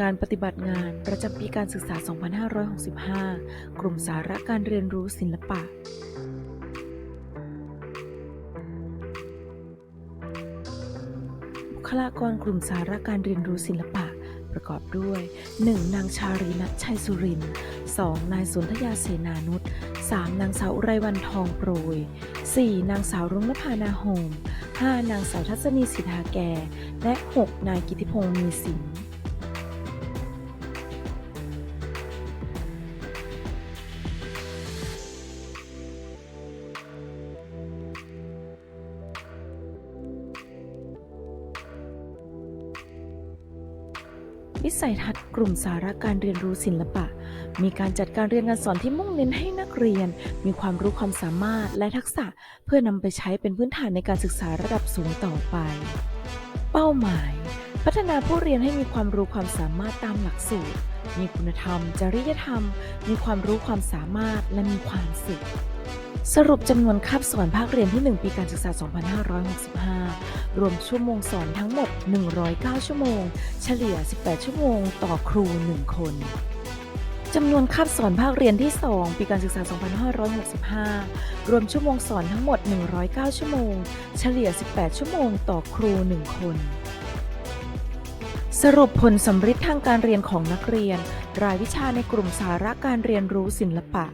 การปฏิบัติงานประจำปีการศึกษา 2565 กลุ่มสาระการเรียนรู้ศิลปะ บุคลากรกลุ่มสาระการเรียนรู้ศิลปะ ประกอบด้วย 1. นางชารีนัทชัยสุริน 2. นายสุนธยาเสนานุช 3. นางสาวไรวันทองโปรย 4. นางสาวรุ่งนภานาโฮม 5. นางสาวทัศนีสิทธาแก่ และ 6. นายกิติพงศ์มีสิน วิสัยทัศน์กลุ่มสาระการเรียนรู้ศิลปะ มีการจัดการเรียนการสอนที่มุ่งเน้นให้นักเรียน มีความรู้ความสามารถและทักษะเพื่อนำไปใช้เป็นพื้นฐานในการศึกษาระดับสูงต่อไป เป้าหมาย พัฒนาผู้เรียนให้มีความรู้ความสามารถตามหลักสูตร มีคุณธรรม จริยธรรม มีความรู้ความสามารถและมีความสุข สรุปจำนวนคาบสอนภาคเรียนที่ 1 ปีการศึกษา 2565 รวมชั่วโมงสอนทั้งหมด 109 ชั่วโมง เฉลี่ย 18 ชั่วโมงต่อครู 1 คนจำนวนคาบสอนภาคเรียนที่ 2 ปีการศึกษา 2565 รวมชั่วโมงสอนทั้งหมด 109 ชั่วโมง เฉลี่ย 18 ชั่วโมงต่อครู 1 คน สรุปผลสำฤทธิ์ทางการเรียนของนักเรียน รายวิชาในกลุ่มสาระการเรียนรู้ศิลปะ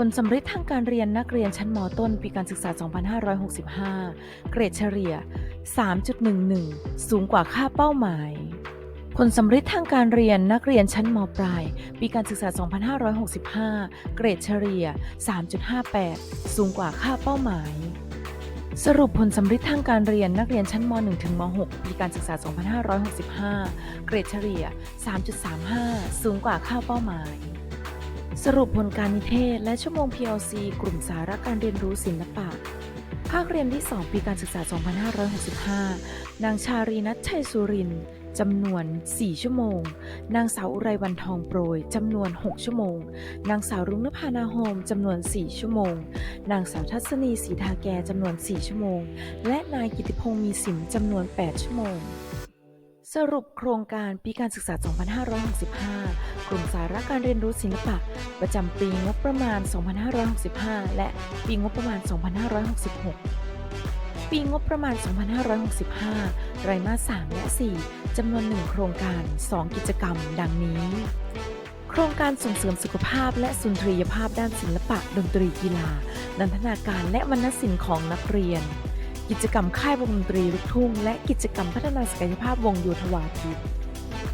ผลสำฤทธิ์ทางการเรียนนักเรียนชั้นมต้น ปีการศึกษา 2565 เกรดเฉลี่ย 3.11 สูงกว่าค่าเป้าหมาย ผลสำฤทธิ์ทางการเรียนนักเรียนชั้นมปลาย ปีการศึกษา 2565 เกรดเฉลี่ย 3.58 สูงกว่าค่าเป้าหมายสรุปผลสำฤทธิ์ทางการเรียนนักเรียนชั้นม .1 ถึงม .6 ปีการศึกษา 2565 เกรดเฉลี่ย 3.35 สูงกว่าค่าเป้าหมาย สรุปผลการนิเทศและชั่วโมง PLC กลุ่มสาระการเรียนรู้ศิลปะ ภาคเรียนที่ 2 ปีการศึกษา 2565 นางชารีนัทชัยสุรินจำนวน 4 ชั่วโมง นางสาวอุไรวันทองโปรย จำนวน 6 ชั่วโมง นางสาวรุ่งนภานาโฮม จำนวน 4 ชั่วโมง นางสาวทัศนีสีทาแก จำนวน 4 ชั่วโมง และนายกิติพงศ์มีสินจำนวน 8 ชั่วโมง สรุปโครงการปีการศึกษา 2565 กลุ่มสาระการเรียนรู้ศิลปะ ประจำปีงบประมาณ 2565 และปีงบประมาณ 2566 ปีงบประมาณ 2565 ไตรมาส 3 และ 4 จำนวน 1 โครงการ 2 กิจกรรม ดังนี้ โครงการส่งเสริมสุขภาพและสุนทรียภาพด้านศิลปะ ดนตรีกีฬา นันทนาการและวรรณศิลป์ของนักเรียน กิจกรรมค่ายวงดนตรีลูกทุ่ง และกิจกรรมพัฒนาศักยภาพวงโยธวาทิต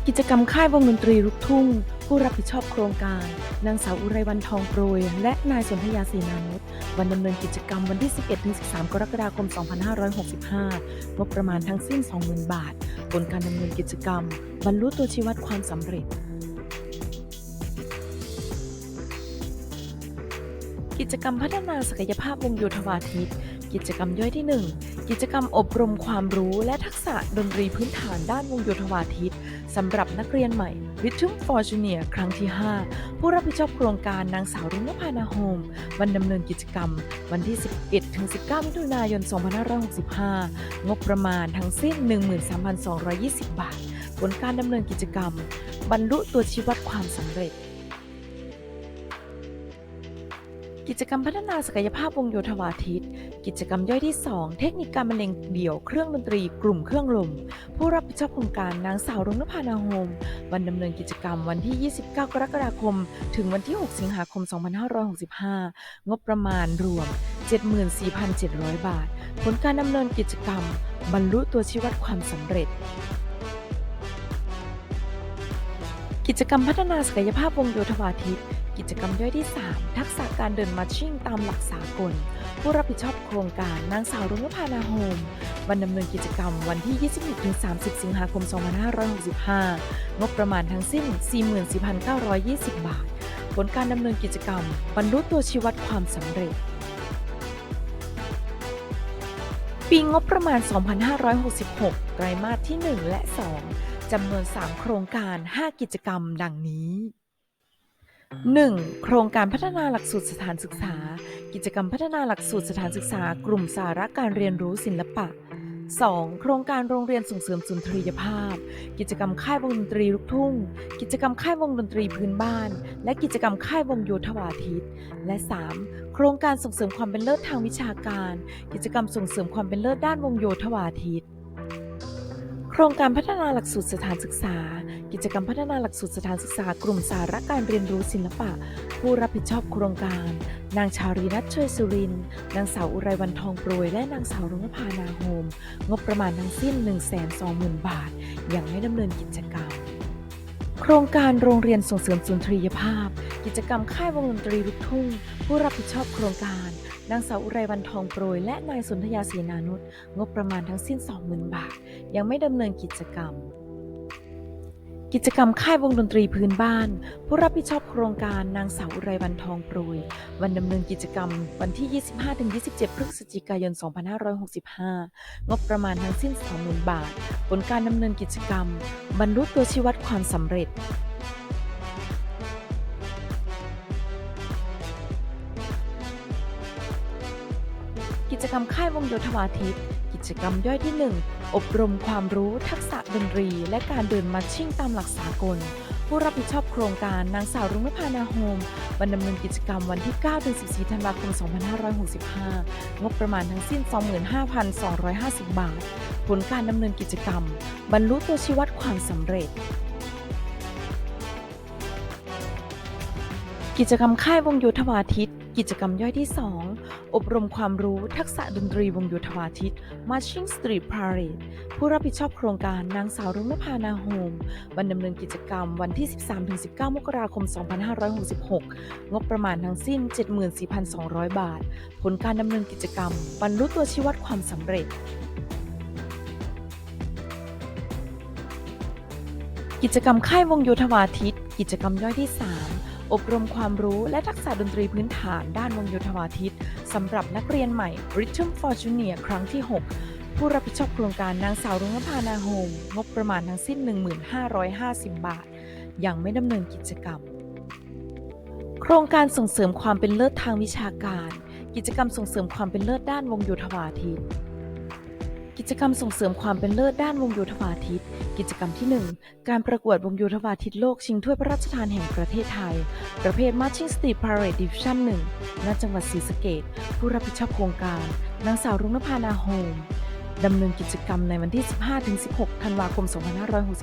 กิจกรรมค่ายวงดนตรีลูกทุ่ง ผู้รับผิดชอบโครงการ นางสาวอุไรวันทองโปรย และนายสนธยาศรีนานุชวันดำเนินกิจกรรมวันที่ 11-13 กรกฎาคม 2565งบประมาณทั้งสิ้น 20,000 บาท ผลการดำเนินกิจกรรม บรรลุตัวชี้วัดความสำเร็จ กิจกรรมพัฒนาศักยภาพวงโยธวาทิต กิจกรรมย่อยที่ 1 กิจกรรมอบรมความรู้และทักษะดนตรีพื้นฐานด้านวงโยธวาทิตสำหรับนักเรียนใหม่ Rhythm for Junior ครั้งที่ 5 ผู้รับผิดชอบโครงการนางสาวรุ่งนภานาโฮมวันดำเนินกิจกรรม วันที่ 11ถึง19 มิถุนายน 2565 งบประมาณทั้งสิ้น 13,220 บาท ผลการดำเนินกิจกรรม บรรลุตัวชี้วัดความสำเร็จกิจกรรมพัฒนาศักยภาพวงโยธวาทิต กิจกรรมย่อยที่ 2 เทคนิคการบรรเลงเดี่ยวเครื่องดนตรีกลุ่มเครื่องลม ผู้รับผิดชอบโครงการนางสาวรุ่งนภานาโฮมวันดำเนินกิจกรรมวันที่ 29 กรกฎาคม ถึงวันที่ 6 สิงหาคม 2565 งบประมาณรวม 74,700 บาท ผลการดำเนินกิจกรรม บรรลุตัวชี้วัดความสำเร็จกิจกรรมพัฒนาศักยภาพวงโยธวาทิต กิจกรรมย่อยที่ 3 ทักษะการเดินมัชชิ่งตามหลักสากล ผู้รับผิดชอบโครงการนางสาวรุ่งนภานาโฮมวันดำเนินกิจกรรมวันที่ 21-30 สิงหาคม 2565 งบประมาณทั้งสิ้น 44,920 บาท ผลการดำเนินกิจกรรม บรรลุตัวชี้วัดความสำเร็จ ปีงบประมาณ 2566 ไตรมาสที่ 1 และ 2จำนวน 3 โครงการ 5 กิจกรรม ดังนี้ 1. โครงการพัฒนาหลักสูตรสถานศึกษา กิจกรรมพัฒนาหลักสูตรสถานศึกษา กลุ่มสาระการเรียนรู้ศิลปะ 2. โครงการโรงเรียนส่งเสริมสุนทรียภาพ กิจกรรมค่ายวงดนตรีลูกทุ่ง กิจกรรมค่ายวงดนตรีพื้นบ้าน และกิจกรรมค่ายวงโยธวาทิต และ 3. โครงการส่งเสริมความเป็นเลิศทางวิชาการ กิจกรรมส่งเสริมความเป็นเลิศด้านวงโยธวาทิต โครงการพัฒนาหลักสูตรสถานศึกษา กิจกรรมพัฒนาหลักสูตรสถานศึกษากลุ่มสาระการเรียนรู้ศิลปะ ผู้รับผิดชอบโครงการ นางชารีนัทช่วยสุริน นางสาวอุไรวันทองโปรย และนางสาวรุ่งนภานาโฮม งบประมาณทั้งสิ้น 120,000 บาท ยังไม่ดำเนินกิจกรรมโครงการโรงเรียนส่งเสริมสุนทรียภาพ กิจกรรมค่ายวงดนตรีลูกทุ่ง ผู้รับผิดชอบโครงการ นางสาวอุไรวันทองโปรย และนายสุนธยาศรีนานุชงบประมาณทั้งสิ้น 20,000 บาท ยังไม่ดำเนินกิจกรรม กิจกรรมค่ายวงดนตรีพื้นบ้าน ผู้รับผิดชอบโครงการนางสาวอุไรวันทองโปรย วันดำเนินกิจกรรม วันที่ 25-27 พฤศจิกายน 2565 งบประมาณทั้งสิ้น 20,000 บาท ผลการดำเนินกิจกรรม บรรลุตัวชี้วัดความสำเร็จ รรมค่ายวงโยธวาทิตกิจกรรมย่อยที่ 1 อบรมความรู้ทักษะดนตรี และการเดินมัชชิ่งตามหลักสากล ผู้รับผิดชอบโครงการนางสาวรุ่งนภานาโฮมวันดำเนินกิจกรรมวันที่9-14ธันวาคม 2565 งบประมาณทั้งสิ้น 25,250 บาท ผลการดำเนินกิจกรรม บรรลุตัวชี้วัดความสำเร็จกิจกรรมค่ายวงโยธวาทิต กิจกรรมย่อยที่ 2 อบรมความรู้ทักษะดนตรีวงโยธวาทิต Marching Street Parade ผู้รับผิดชอบโครงการนางสาวรุ่งนภานาโฮมวันดำเนินกิจกรรมวันที่ 13-19 มกราคม 2566 งบประมาณทั้งสิ้น 74,200 บาท ผลการดำเนินกิจกรรมบรรลุตัวชี้วัดความสำเร็จกิจกรรมค่ายวงโยธวาทิต กิจกรรมย่อยที่ 3 อบรมความรู้และทักษะดนตรีพื้นฐานด้านวงโยธวาทิตสำหรับนักเรียนใหม่ Rhythm for Junior ครั้งที่ 6 ผู้รับผิดชอบโครงการนางสาวรุ่งนภานาโฮมงบประมาณทั้งสิ้น 1550 บาท ยังไม่ดำเนินกิจกรรม โครงการส่งเสริมความเป็นเลิศทางวิชาการ กิจกรรมส่งเสริมความเป็นเลิศด้านวงโยธวาทิต กิจกรรมส่งเสริมความเป็นเลิศด้านวงโยธวาทิต กิจกรรมที่ 1 การประกวดวงโยธวาทิตโลกชิงถ้วยพระราชทานแห่งประเทศไทย ประเภท Marching Street Parade Division 1ณจังหวัดศรีสะเกษผู้รับผิดชอบโครงการ นางสาวรุ่งนภานาโฮมดำเนินกิจกรรมในวันที่ 15-16 ธันวาคม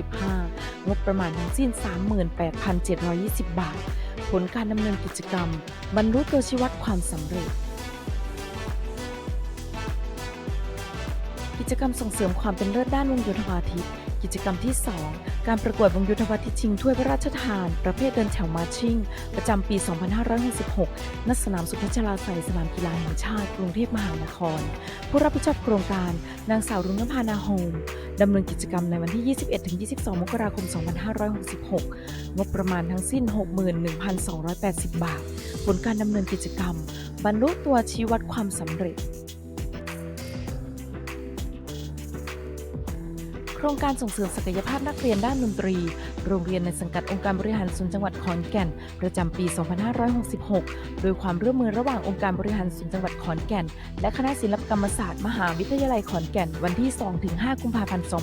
2565 งบประมาณทั้งสิ้น 38,720 บาท ผลการดำเนินกิจกรรม บรรลุตัวชี้วัดความสำเร็จ จกรรมส่งเสริมความเป็นเลิศด้านวงโยธวาทิต กิจกรรมที่ 2 การประกวดวงโยธวาทิตชิงถ้วยพระราชทาน ประเภทเดินแถวมาชิ่ง ประจำปี 2566 ณ สนามสุพัชลาไสยสนามกีฬาแห่งชาติ กรุงเทพมหานคร ผู้รับผิดชอบโครงการ นางสาวรุ่งนภานาโฮมดำเนินกิจกรรมในวันที่ 21-22 มกราคม 2566 งบประมาณทั้งสิ้น 61,280 บาท ผลการดำเนินกิจกรรม บรรลุตัวชี้วัดความสำเร็จ ครงการส่งเสริมศักยภาพนักเรียนด้านดนตรี โรงเรียนในสังกัดองค์การบริหารส่วนจังหวัดขอนแก่น ประจำปี 2566 โดยความร่วมมือระหว่างองค์การบริหารส่วนจังหวัดขอนแก่น และคณะศิลปกรรมศาสตร์มหาวิทยาลัยขอนแก่น วันที่ 2-5 กุมภาพันธ์ 2566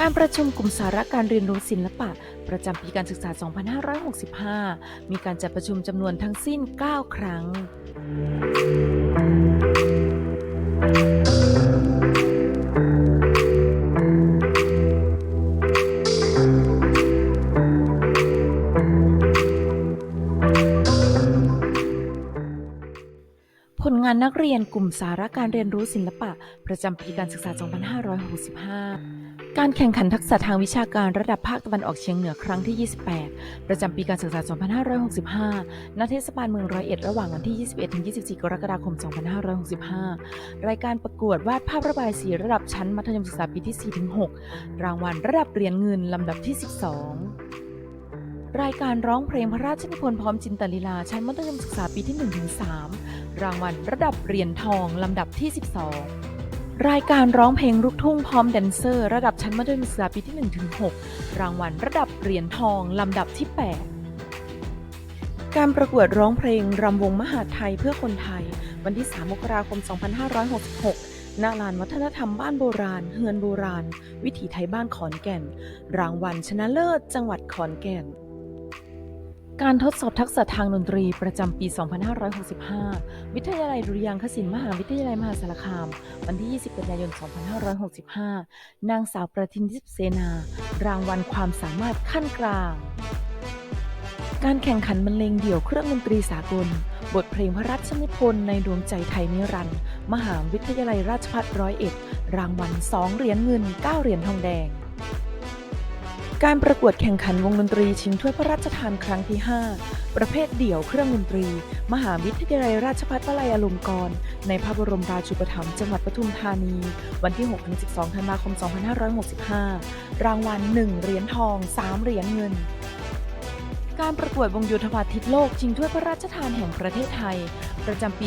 การประชุมกลุ่มสาระการเรียนรู้ศิลปะ ประจำปีการศึกษา 2565 มีการจัดประชุมจำนวนทั้งสิ้น 9 ครั้ง งานนักเรียนกลุ่มสาระการเรียนรู้ศิลปะ ประจำปีการศึกษา 2565 การแข่งขันทักษะทางวิชาการระดับภาคตะวันออกเฉียงเหนือครั้งที่ 28 ประจำปีการศึกษา 2565 ณ เทศบาลเมืองร้อยเอ็ดระหว่างวันที่ 21-24 กรกฎาคม 2565 รายการประกวดวาดภาพระบายสีระดับชั้นมัธยมศึกษาปีที่ 4-6 รางวัลระดับเหรียญเงินลำดับที่ 12 รายการร้องเพลงพระราชนิพนธ์พร้อมจินตลีลาชั้นมัธยมศึกษาปีที่ 1-3 รางวัลระดับเหรียญทองลำดับที่ 12 รายการร้องเพลงลูกทุ่งพร้อมแดนเซอร์ ระดับชั้นมัธยมศึกษาปีที่ 1-6 รางวัลระดับเหรียญทองลำดับที่ 8 การประกวดร้องเพลงรำวงมหาไทยเพื่อคนไทย วันที่ 3 มกราคม 2566ณลานวัฒนธรรมบ้านโบราณ เฮือนโบราณ วิถีไทยบ้านขอนแก่น รางวัลชนะเลิศจังหวัดขอนแก่น การทดสอบทักษะทางดนตรีประจำปี 2565 วิทยาลัยดุริยางคศิลป์มหาวิทยาลัยมหาสารคาม วันที่ 20 กันยายน 2565 นางสาวประทินทิพเสนา รางวัลความสามารถขั้นกลาง การแข่งขันบรรเลงเดี่ยวเครื่องดนตรีสากล บทเพลงพระราชนิพนธ์ในดวงใจไทยนิรันดร์ มหาวิทยาลัยราชภัฏร้อยเอ็ด รางวัล 2 เหรียญเงิน 9 เหรียญทองแดง การประกวดแข่งขันวงดนตรีชิงถ้วยพระราชทานครั้งที่ 5 ประเภทเดี่ยวเครื่องดนตรี มหาวิทยาลัยราชภัฏวลัยอลงกรณ์ในพระบรมราชูปถัมภ์จังหวัดปทุมธานี วันที่ 6-12 ธันวาคม 2565 รางวัล 1 เหรียญทอง 3 เหรียญเงิน การประกวดวงโยธวาทิตโลกชิงถ้วยพระราชทานแห่งประเทศไทย ประจำปี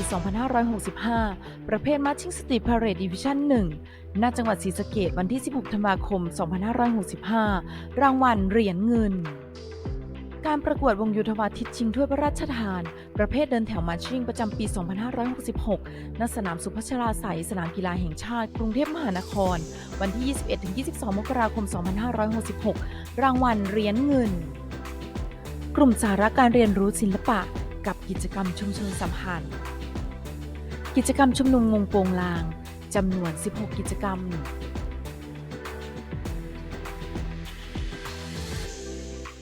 2565 ประเภท Marching Street Parade Division 1ณ จังหวัดศรีสะเกษวันที่ 16 ธันวาคม 2565 รางวัลเหรียญเงิน การประกวดวงโยธวาทิตชิงถ้วยพระราชทาน ประเภทเดินแถวมาชิ่งประจำปี 2566 ณ สนามสุพัชราไสยสนามกีฬาแห่งชาติ กรุงเทพมหานคร วันที่ 21-22 มกราคม 2566 รางวัลเหรียญเงิน กลุ่มสาระการเรียนรู้ศิลปะ กับกิจกรรมชุมชนสัมพันธ์ กิจกรรมชุมนุมงงโปงลางจำนวน 16 กิจกรรม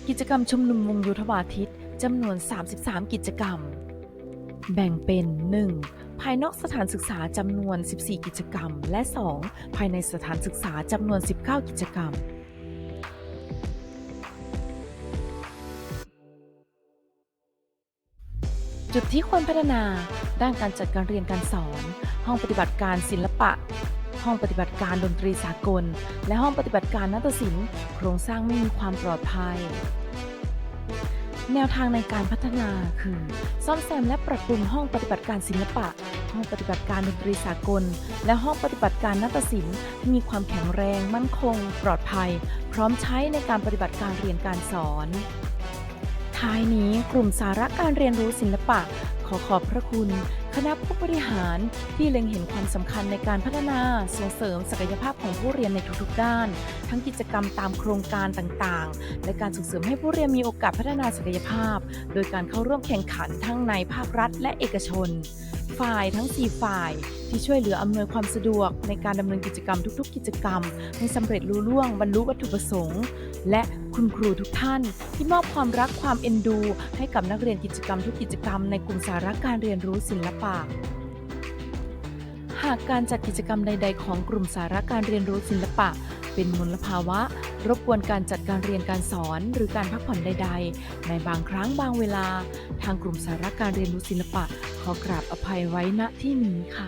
กิจกรรมชุมนุมวงโยธวาทิตจำนวน 33 กิจกรรม แบ่งเป็น 1. ภายนอกสถานศึกษาจำนวน 14 กิจกรรม และ 2. ภายในสถานศึกษาจำนวน 19 กิจกรรม จุดที่ควรพัฒนา ด้านการจัดการเรียนการสอน ห้องปฏิบัติการศิลปะ ห้องปฏิบัติการดนตรีสากล และห้องปฏิบัติการนาฏศิลป์ โครงสร้างไม่มีความปลอดภัย แนวทางในการพัฒนาคือ ซ่อมแซมและปรับปรุงห้องปฏิบัติการศิลปะ ห้องปฏิบัติการดนตรีสากล และห้องปฏิบัติการนาฏศิลป์ที่มีความแข็งแรง มั่นคง ปลอดภัย พร้อมใช้ในการปฏิบัติการเรียนการสอน ท้ายนี้กลุ่มสาระการเรียนรู้ศิลปะ ขอขอบพระคุณ คณะผู้บริหารที่เล็งเห็นความสำคัญในการพัฒนาส่งเสริมศักยภาพของผู้เรียนในทุกๆด้าน ทั้งกิจกรรมตามโครงการต่างๆ และการส่งเสริมให้ผู้เรียนมีโอกาสพัฒนาศักยภาพ โดยการเข้าร่วมแข่งขันทั้งในภาครัฐและเอกชน ฝ่ายทั้ง 4 ฝ่าย ที่ช่วยเหลืออำนวยความสะดวก ในการดำเนินกิจกรรมทุกๆ กิจกรรม ให้สำเร็จลุล่วงบรรลุวัตถุประสงค์ และคุณครูทุกท่าน ที่มอบความรักความเอ็นดู ให้กับนักเรียนกิจกรรมทุกกิจกรรมในกลุ่มสาระการเรียนรู้ศิลปะหากการจัดกิจกรรมใด ๆ ของกลุ่มสาระการเรียนรู้ศิลปะ เป็นมลภาวะ รบกวนการจัดการเรียนการสอนหรือการพักผ่อนใด ๆ ในบางครั้งบางเวลา ทางกลุ่มสาระการเรียนรู้ศิลปะ ขอกราบอภัยไว้ณที่นี้ค่ะ